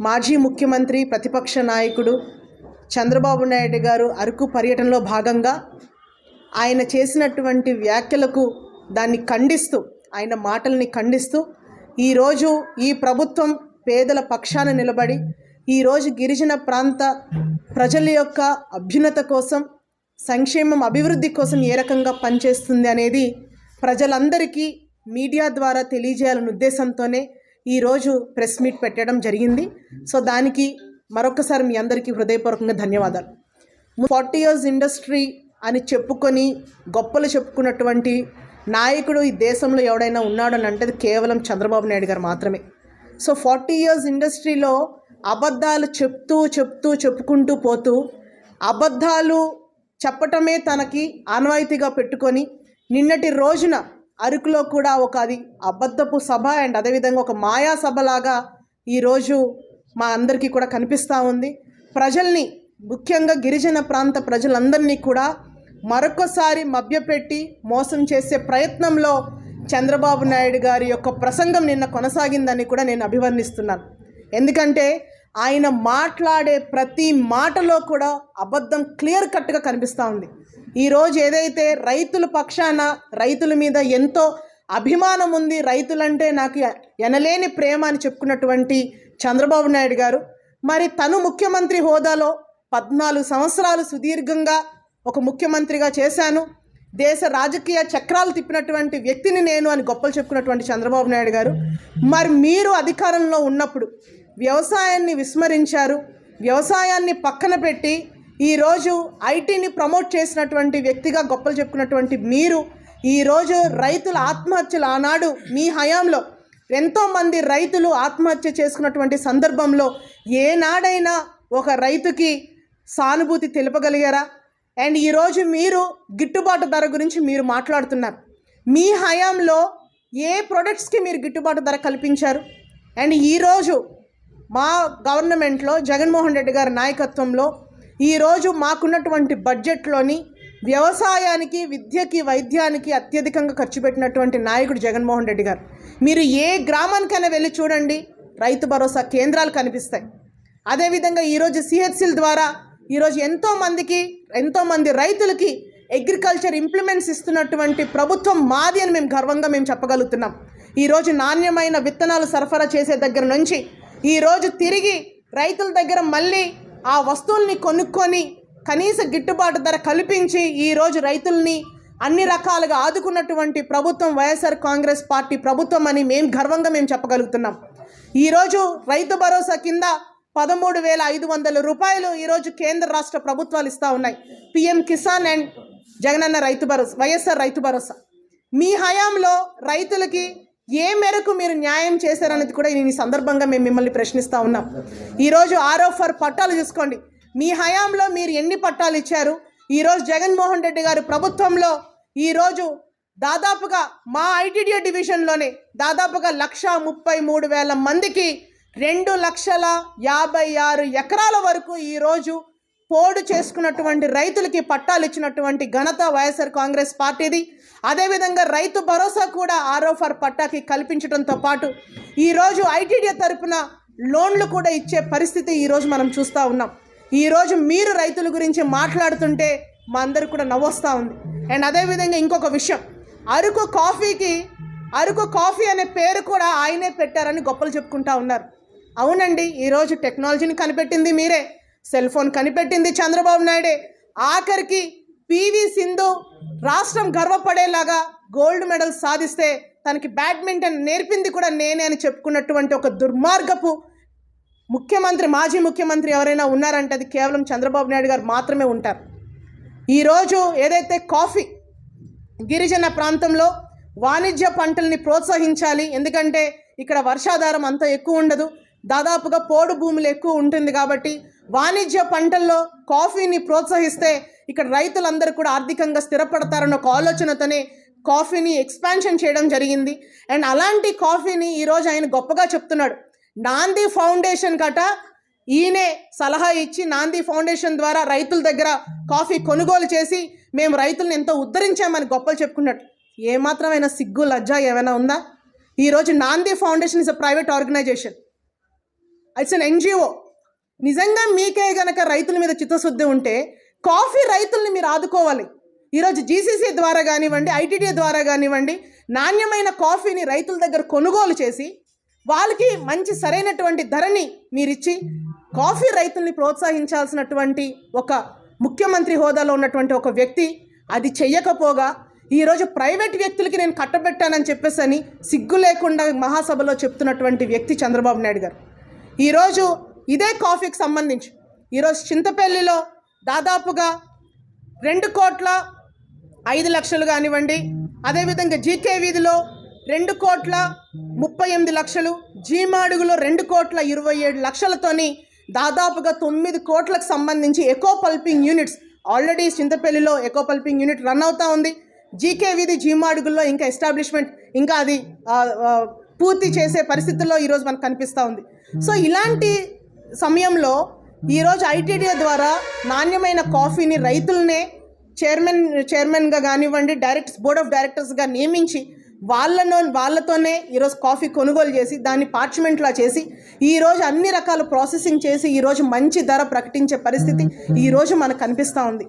మాజీ ముఖ్యమంత్రి ప్రతిపక్ష నాయకుడు చంద్రబాబు నాయుడు గారు అరకు పర్యటనలో భాగంగా ఆయన చేసినటువంటి వ్యాఖ్యలకు దాన్ని ఖండిస్తూ ఆయన మాటల్ని ఖండిస్తూ ఈరోజు ఈ ప్రభుత్వం పేదల పక్షాన నిలబడి ఈరోజు గిరిజన ప్రాంత ప్రజల యొక్క అభ్యున్నత కోసం సంక్షేమం అభివృద్ధి కోసం ఏ రకంగా పనిచేస్తుంది అనేది ప్రజలందరికీ మీడియా ద్వారా తెలియజేయాలనే ఉద్దేశంతోనే ఈరోజు ప్రెస్ మీట్ పెట్టడం జరిగింది. సో దానికి మరొకసారి మీ అందరికీ హృదయపూర్వకంగా ధన్యవాదాలు. ఫార్టీ ఇయర్స్ ఇండస్ట్రీ అని చెప్పుకొని గొప్పలు చెప్పుకున్నటువంటి నాయకుడు ఈ దేశంలో ఎవడైనా ఉన్నాడని అంటే కేవలం చంద్రబాబు నాయుడు గారు మాత్రమే. సో ఫార్టీ ఇయర్స్ ఇండస్ట్రీలో అబద్ధాలు చెప్తూ చెప్తూ చెప్పుకుంటూ పోతూ అబద్ధాలు చెప్పటమే తనకి ఆనవాయితీగా పెట్టుకొని నిన్నటి రోజున అరకులో కూడా ఒక అది అబద్ధపు సభ అండ్ అదేవిధంగా ఒక మాయా సభలాగా ఈరోజు మా అందరికీ కూడా కనిపిస్తూ ఉంది. ప్రజల్ని ముఖ్యంగా గిరిజన ప్రాంత ప్రజలందరినీ కూడా మరొకసారి మభ్యపెట్టి మోసం చేసే ప్రయత్నంలో చంద్రబాబు నాయుడు గారి యొక్క ప్రసంగం నిన్న కొనసాగిందని కూడా నేను అభివర్ణిస్తున్నాను. ఎందుకంటే ఆయన మాట్లాడే ప్రతి మాటలో కూడా అబద్ధం క్లియర్ కట్గా కనిపిస్తూ ఉంది. ఈరోజు ఏదైతే రైతుల పక్షాన రైతుల మీద ఎంతో అభిమానం ఉంది రైతులంటే నాకు ఎనలేని ప్రేమ అని చెప్పుకున్నటువంటి చంద్రబాబు నాయుడు గారు మరి తను ముఖ్యమంత్రి హోదాలో పద్నాలుగు సంవత్సరాలు సుదీర్ఘంగా ఒక ముఖ్యమంత్రిగా చేశాను. దేశ రాజకీయ చక్రాలు తిప్పినటువంటి వ్యక్తిని నేను అని గొప్పలు చెప్పుకున్నటువంటి చంద్రబాబు నాయుడు గారు. మరి మీరు అధికారంలో ఉన్నప్పుడు వ్యవసాయాన్ని విస్మరించారు వ్యవసాయాన్ని పక్కన పెట్టి ఈరోజు ఐటీని ప్రమోట్ చేసినటువంటి వ్యక్తిగా గొప్పలు చెప్పుకున్నటువంటి మీరు ఈరోజు రైతుల ఆత్మహత్యలు ఆనాడు మీ హయాంలో ఎంతోమంది రైతులు ఆత్మహత్య చేసుకున్నటువంటి సందర్భంలో ఏనాడైనా ఒక రైతుకి సానుభూతి తెలుపగలిగారా? అండ్ ఈరోజు మీరు గిట్టుబాటు ధర గురించి మీరు మాట్లాడుతున్నారు. మీ హయాంలో ఏ ప్రొడక్ట్స్కి మీరు గిట్టుబాటు ధర కల్పించారు? అండ్ ఈరోజు మా గవర్నమెంట్లో జగన్మోహన్ రెడ్డి గారి నాయకత్వంలో ఈరోజు మాకున్నటువంటి బడ్జెట్లోని వ్యవసాయానికి విద్యకి వైద్యానికి అత్యధికంగా ఖర్చు పెట్టినటువంటి నాయకుడు జగన్మోహన్ రెడ్డి గారు. మీరు ఏ గ్రామానికైనా వెళ్ళి చూడండి. రైతు భరోసా కేంద్రాలు కనిపిస్తాయి. అదేవిధంగా ఈరోజు సిహెచ్సిల ద్వారా ఈరోజు ఎంతోమందికి ఎంతోమంది రైతులకి అగ్రికల్చర్ ఇంప్లిమెంట్స్ ఇస్తున్నటువంటి ప్రభుత్వం మాది అని మేము గర్వంగా మేము చెప్పగలుగుతున్నాం. ఈరోజు నాణ్యమైన విత్తనాలు సరఫరా చేసే దగ్గర నుంచి ఈరోజు తిరిగి రైతుల దగ్గర మళ్ళీ ఆ వస్తువుల్ని కొనుక్కొని కనీస గిట్టుబాటు ధర కల్పించి ఈరోజు రైతుల్ని అన్ని రకాలుగా ఆదుకున్నటువంటి ప్రభుత్వం వైఎస్ఆర్ కాంగ్రెస్ పార్టీ ప్రభుత్వం అని మేము గర్వంగా మేము చెప్పగలుగుతున్నాం. ఈరోజు రైతు భరోసా కింద పదమూడు వేల ఐదు వందల రూపాయలు ఈరోజు కేంద్ర రాష్ట్ర ప్రభుత్వాలు ఇస్తూ ఉన్నాయి. PM Kisan and Jagananna Rythu Bharosa YSR Rythu Bharosa. మీ హయాంలో రైతులకి ఏ మేరకు మీరు న్యాయం చేశారనేది కూడా నేను ఈ సందర్భంగా మేము మిమ్మల్ని ప్రశ్నిస్తూ ఉన్నాం. ఈరోజు ఆరో ఫర్ పట్టాలు చూసుకోండి. మీ హయాంలో మీరు ఎన్ని పట్టాలు ఇచ్చారు? ఈరోజు జగన్మోహన్ రెడ్డి గారు ప్రభుత్వంలో ఈరోజు దాదాపుగా మా ఐటీడీఏ డివిజన్లోనే దాదాపుగా లక్ష ముప్పై మూడు వేల మందికి రెండు లక్షల యాభై ఆరు ఎకరాల వరకు ఈరోజు పోడు చేసుకున్నటువంటి రైతులకి పట్టాలు ఇచ్చినటువంటి ఘనత వైఎస్ఆర్ కాంగ్రెస్ పార్టీది. అదేవిధంగా రైతు భరోసా కూడా ఆరో పట్టాకి కల్పించడంతో పాటు ఈరోజు ఐటీడీ తరపున లోన్లు కూడా ఇచ్చే పరిస్థితి ఈరోజు మనం చూస్తూ ఉన్నాం. ఈరోజు మీరు రైతుల గురించి మాట్లాడుతుంటే మా అందరు కూడా నవ్వొస్తూ ఉంది. అండ్ అదేవిధంగా ఇంకొక విషయం. అరకు కాఫీకి అరకు కాఫీ అనే పేరు కూడా ఆయనే పెట్టారని గొప్పలు చెప్పుకుంటా ఉన్నారు. అవునండి ఈరోజు టెక్నాలజీని కనిపెట్టింది మీరే. సెల్ ఫోన్ కనిపెట్టింది చంద్రబాబు నాయుడే. ఆఖరికి పివి సింధు రాష్ట్రం గర్వపడేలాగా గోల్డ్ మెడల్ సాధిస్తే తనకి బ్యాడ్మింటన్ నేర్పింది కూడా నేనే అని చెప్పుకున్నటువంటి ఒక దుర్మార్గపు ముఖ్యమంత్రి మాజీ ముఖ్యమంత్రి ఎవరైనా ఉన్నారంటే అది కేవలం చంద్రబాబు నాయుడు గారు మాత్రమే ఉంటారు. ఈరోజు ఏదైతే కాఫీ గిరిజన ప్రాంతంలో వాణిజ్య పంటల్ని ప్రోత్సహించాలి ఎందుకంటే ఇక్కడ వర్షాధారం అంత ఎక్కువ ఉండదు. దాదాపుగా పోడు భూములు ఎక్కువ ఉంటుంది కాబట్టి వాణిజ్య పంటల్లో కాఫీని ప్రోత్సహిస్తే ఇక్కడ రైతులందరూ కూడా ఆర్థికంగా స్థిరపడతారన్న ఒక ఆలోచనతోనే కాఫీని ఎక్స్పాన్షన్ చేయడం జరిగింది. అండ్ అలాంటి కాఫీని ఈరోజు ఆయన గొప్పగా చెప్తున్నాడు. నాంది ఫౌండేషన్ కట ఈయనే సలహా ఇచ్చి నాంది ఫౌండేషన్ ద్వారా రైతుల దగ్గర కాఫీ కొనుగోలు చేసి మేము రైతులను ఎంతో ఉద్ధరించామని గొప్పలు చెప్పుకున్నాడు ఏమాత్రమైన సిగ్గు లజ్జ ఏమైనా ఉందా? ఈరోజు Nandi foundation is a private organisation. It's an NGO. నిజంగా మీకే గనక రైతుల మీద చిత్తశుద్ధి ఉంటే కాఫీ రైతుల్ని మీరు ఆదుకోవాలి. ఈరోజు జీసీసీ ద్వారా కానివ్వండి ఐటీడీ ద్వారా కానివ్వండి నాణ్యమైన కాఫీని రైతుల దగ్గర కొనుగోలు చేసి వాళ్ళకి మంచి సరైనటువంటి ధరని మీరిచ్చి కాఫీ రైతుల్ని ప్రోత్సహించాల్సినటువంటి ఒక ముఖ్యమంత్రి హోదాలో ఉన్నటువంటి ఒక వ్యక్తి అది చెయ్యకపోగా ఈరోజు ప్రైవేట్ వ్యక్తులకి నేను కట్టబెట్టానని చెప్పేసి అని సిగ్గు లేకుండా మహాసభలో చెప్తున్నటువంటి వ్యక్తి చంద్రబాబు నాయుడు గారు. ఈరోజు ఇదే కాఫీకి సంబంధించి. ఈరోజు చింతపల్లిలో దాదాపుగా రెండు కోట్ల ఐదు లక్షలు కానివ్వండి అదేవిధంగా జీకే వీధిలో రెండు కోట్ల ముప్పై ఎనిమిది లక్షలు జీమాడుగులో రెండు కోట్ల ఇరవై ఏడు లక్షలతోని దాదాపుగా తొమ్మిది కోట్లకు సంబంధించి ఎకో పల్పింగ్ యూనిట్స్ ఆల్రెడీ చింతపల్లిలో ఎకో పల్పింగ్ యూనిట్ రన్ అవుతూ ఉంది. జీకే వీధి జీమాడుగుల్లో ఇంకా ఎస్టాబ్లిష్మెంట్ ఇంకా అది పూర్తి చేసే పరిస్థితుల్లో ఈరోజు మనకు కనిపిస్తూ ఉంది. సో ఇలాంటి సమయంలో ఈరోజు ఐటీడీఏ ద్వారా నాణ్యమైన కాఫీని రైతులనే చైర్మన్ చైర్మన్గా కానివ్వండి డైరెక్ట్ బోర్డ్ ఆఫ్ డైరెక్టర్స్గా నియమించి వాళ్ళను వాళ్ళతోనే ఈరోజు కాఫీ కొనుగోలు చేసి దాన్ని పార్చ్మెంట్లా చేసి ఈరోజు అన్ని రకాల ప్రాసెసింగ్ చేసి ఈరోజు మంచి ధర ప్రకటించే పరిస్థితి ఈరోజు మనకు కనిపిస్తూ ఉంది.